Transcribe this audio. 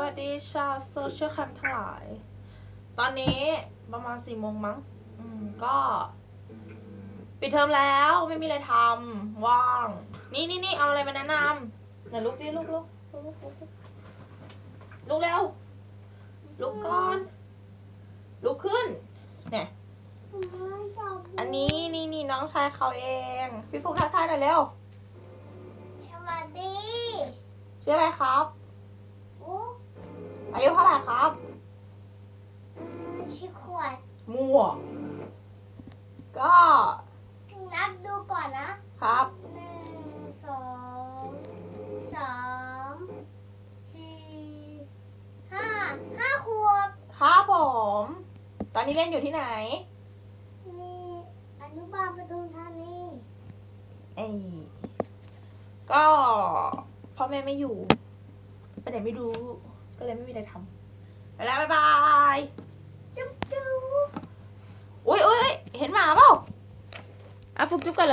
วัสดีชาวโซเชียลแคมทั้งหลาย ตอนนี้ประมาณสี่โมงมั้ง อืม ก็ ปิดเทอมแล้วไม่มีอะไรทำว่าง นี่นี่นี่เอาอะไรมาแนะนำไหนลุกดิลุกลุกลุกลุกลุกลุกเร็ว ลุกก่อน ลุกขึ้น เนี่ย อันนี้นี่นี่น้องชายเขาเอง พี่ฟุกทักทายหน่อยเร็ว สวัสดี ชื่ออะไรครับ มั่ว ก็นับดูก่อนนะครับหนึ่งสองสามสี่ห้าห้าขวบครับผม ตอนนี้เรียนอยู่ที่ไหน มีอนุบาลปทุมธานีเอ้ยก็พ่อแม่ไม่อยู่ ไปไหนไม่รู้ ก็เลยไม่มีอะไรทำ ไปแล้ว บ๊ายบาย จุ๊บจุ๊บ อุ้ยอุ้ยอุ๊ยเห็นหมาเปล่าอะฟุกจุ๊บกันเ